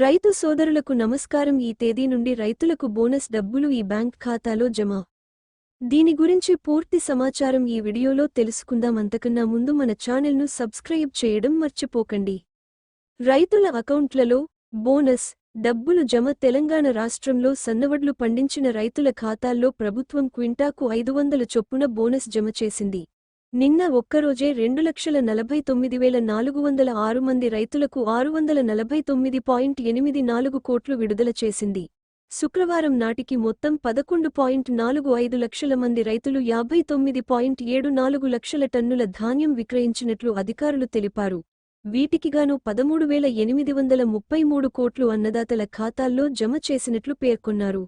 రైతు సోదరులకు నమస్కారం. ఈ తేదీ నుండి రైతులకు బోనస్ డబ్బులు ఈ బ్యాంక్ ఖాతాలో జమ. దీని గురించి పూర్తి సమాచారం ఈ వీడియోలో తెలుసుకుందాం. అంతకన్నా ముందు మన ఛానల్ను సబ్స్క్రైబ్ చేయడం మర్చిపోకండి. రైతుల అకౌంట్లలో బోనస్ డబ్బులు జమ. తెలంగాణ రాష్ట్రంలో సన్నవడ్లు పండించిన రైతుల ఖాతాల్లో ప్రభుత్వం క్వింటాకు ఐదు వందల చొప్పున బోనస్ జమ చేసింది. నిన్న ఒక్కరోజే రెండు లక్షల నలభై తొమ్మిది వేల నాలుగు వందల ఆరు మంది రైతులకు ఆరు వందల నలభై తొమ్మిది పాయింట్ ఎనిమిది నాలుగు కోట్లు విడుదల చేసింది. శుక్రవారం నాటికి మొత్తం పదకొండు పాయింట్ నాలుగు ఐదు లక్షల మంది రైతులు యాభై తొమ్మిది పాయింట్ ఏడు నాలుగు లక్షల టన్నుల ధాన్యం విక్రయించినట్లు అధికారులు తెలిపారు. వీటికిగాను పదమూడు వేల ఎనిమిది వందల ముప్పై మూడు కోట్లు అన్నదాతల ఖాతాల్లో జమ చేసినట్లు పేర్కొన్నారు.